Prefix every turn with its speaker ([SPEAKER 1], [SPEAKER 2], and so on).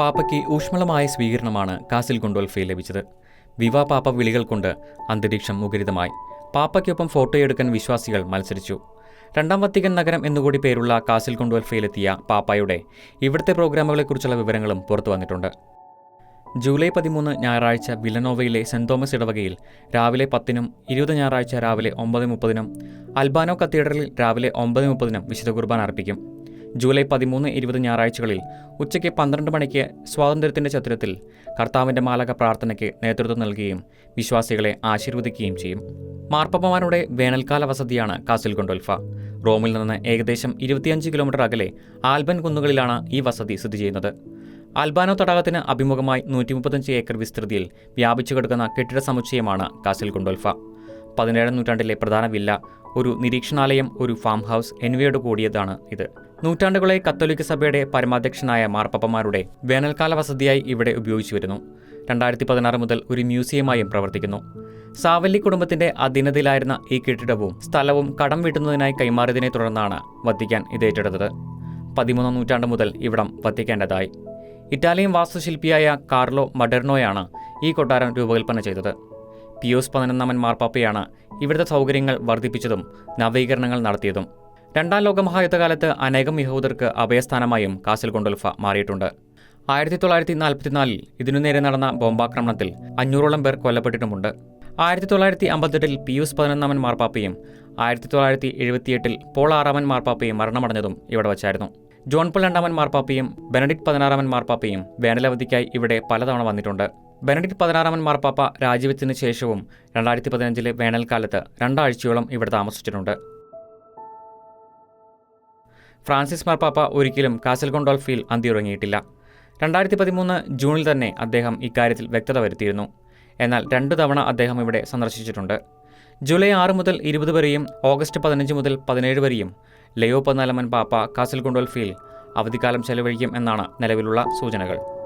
[SPEAKER 1] പാപ്പയ്ക്ക് ഊഷ്മളമായ സ്വീകരണമാണ് കാസിൽ ഗുണ്ടോൽഫയിൽ ലഭിച്ചത്. വിവാ പാപ്പ വിളികൾ കൊണ്ട് അന്തരീക്ഷം മുഖരിതമായി. പാപ്പയ്ക്കൊപ്പം ഫോട്ടോയെടുക്കാൻ വിശ്വാസികൾ മത്സരിച്ചു. രണ്ടാം വത്തിക്കൻ നഗരം എന്നുകൂടി പേരുള്ള കാസിൽ ഗുണ്ടോൽഫയിലെത്തിയ പാപ്പായുടെ ഇവിടുത്തെ പ്രോഗ്രാമുകളെക്കുറിച്ചുള്ള വിവരങ്ങളും പുറത്തു വന്നിട്ടുണ്ട്. ജൂലൈ പതിമൂന്ന് ഞായറാഴ്ച വില്ലനോവയിലെ സെന്റ് തോമസ് ഇടവകയിൽ രാവിലെ പത്തിനും ഇരുപത് ഞായറാഴ്ച രാവിലെ ഒമ്പത് മുപ്പതിനും അൽബാനോ കത്തീഡ്രലിൽ രാവിലെ ഒമ്പത് മുപ്പതിനും വിശുദ്ധ കുർബാന അർപ്പിക്കും. ജൂലൈ പതിമൂന്ന് ഇരുപത് ഞായറാഴ്ചകളിൽ ഉച്ചയ്ക്ക് പന്ത്രണ്ട് മണിക്ക് സ്വാതന്ത്ര്യത്തിന്റെ ചതുരത്തിൽ കർത്താവിന്റെ മാലക പ്രാർത്ഥനയ്ക്ക് നേതൃത്വം നൽകുകയും വിശ്വാസികളെ ആശീർവദിക്കുകയും ചെയ്യും. മാർപ്പമ്മമാരുടെ വേനൽക്കാല വസതിയാണ് കാസിൽ കൊണ്ടോൽഫ റോമിൽ നിന്ന് ഏകദേശം ഇരുപത്തിയഞ്ച് കിലോമീറ്റർ അകലെ ആൽബൻ കുന്നുകളിലാണ് ഈ വസതി സ്ഥിതി ചെയ്യുന്നത്. ആൽബാനോ തടാകത്തിന് അഭിമുഖമായി നൂറ്റി മുപ്പത്തഞ്ച് ഏക്കർ വിസ്തൃതിയിൽ വ്യാപിച്ചു കിടക്കുന്ന കെട്ടിട സമുച്ചയമാണ് കാസിൽ കൊണ്ടോൽഫ പതിനേഴാം നൂറ്റാണ്ടിലെ പ്രധാന വില്ല ഒരു നിരീക്ഷണാലയം ഒരു ഫാം ഹൗസ് എന്നിവയോട് കൂടിയതാണ് ഇത്. നൂറ്റാണ്ടുകളെ കത്തോലിക്ക സഭയുടെ പരമാധ്യക്ഷനായ മാർപ്പപ്പമാരുടെ വേനൽക്കാല വസതിയായി ഇവിടെ ഉപയോഗിച്ചു വരുന്നു. രണ്ടായിരത്തി പതിനാറ് മുതൽ ഒരു മ്യൂസിയമായും പ്രവർത്തിക്കുന്നു. സാവല്ലി കുടുംബത്തിന്റെ അധീനതയിലായിരുന്ന ഈ കെട്ടിടവും സ്ഥലവും കടം വീട്ടുന്നതിനായി കൈമാറിയതിനെ തുടർന്നാണ് വത്തിക്കാൻ ഇത് ഏറ്റെടുത്തത്. പതിമൂന്നാം നൂറ്റാണ്ട് മുതൽ ഇവിടം വത്തിക്കേണ്ടതായി. ഇറ്റാലിയൻ വാസ്തുശില്പിയായ കാർലോ മഡെർണോയാണ് ഈ കൊട്ടാരം രൂപകൽപ്പന ചെയ്തത്. പിയോസ് പതിനൊന്നാമൻ മാർപ്പാപ്പയാണ് ഇവിടുത്തെ സൗകര്യങ്ങൾ വർദ്ധിപ്പിച്ചതും നവീകരണങ്ങൾ നടത്തിയതും. രണ്ടാം ലോകമഹായുദ്ധകാലത്ത് അനേകം യഹൂദർക്ക് അഭയസ്ഥാനമായും കാസിൽ ഗൊണ്ടോൽഫ മാറിയിട്ടുണ്ട്. ആയിരത്തി തൊള്ളായിരത്തി നാൽപ്പത്തിനാലിൽ ഇതിനു നേരെ നടന്ന ബോംബാക്രമണത്തിൽ അഞ്ഞൂറോളം പേർ കൊല്ലപ്പെട്ടിട്ടുമുണ്ട്. ആയിരത്തി തൊള്ളായിരത്തി അമ്പത്തെട്ടിൽ പിയൂസ് പതിനൊന്നാമൻ മാർപ്പാപ്പയും ആയിരത്തി തൊള്ളായിരത്തി എഴുപത്തിയെട്ടിൽ പോൾ ആറാമൻ മാർപ്പാപ്പയും മരണമടഞ്ഞതും ഇവിടെ വച്ചായിരുന്നു. ജോൺ പോൾ രണ്ടാമൻ മാർപ്പാപ്പയും ബെനഡിക്ട് പതിനാറാമൻ മാർപ്പാപ്പയും വേനലവധിക്കായി ഇവിടെ പലതവണ വന്നിട്ടുണ്ട്. ബെനഡിക്ട് പതിനാറാമൻ മാർപ്പാപ്പ രാജിവെച്ചതിനു ശേഷവും രണ്ടായിരത്തി പതിനഞ്ചിലെ വേനൽക്കാലത്ത് രണ്ടാഴ്ചയോളം ഇവിടെ താമസിച്ചിട്ടുണ്ട്. ഫ്രാൻസിസ് മാർപ്പാപ്പ ഒരിക്കലും കാസൽ ഗൊണ്ടോൾഫിയിൽ അന്തിയുറങ്ങിയിട്ടില്ല. രണ്ടായിരത്തി പതിമൂന്ന് ജൂണിൽ തന്നെ അദ്ദേഹം ഇക്കാര്യത്തിൽ വ്യക്തത വരുത്തിയിരുന്നു. എന്നാൽ രണ്ടു തവണ അദ്ദേഹം ഇവിടെ സന്ദർശിച്ചിട്ടുണ്ട്. ജൂലൈ ആറ് മുതൽ ഇരുപത് വരെയും ഓഗസ്റ്റ് പതിനഞ്ച് മുതൽ പതിനേഴ് വരെയും ലയോ പതിനാലമൻ പാപ്പ കാസൽ ഗൊണ്ടോൾഫിയിൽ അവധിക്കാലം ചെലവഴിക്കും എന്നാണ് നിലവിലുള്ള സൂചനകൾ.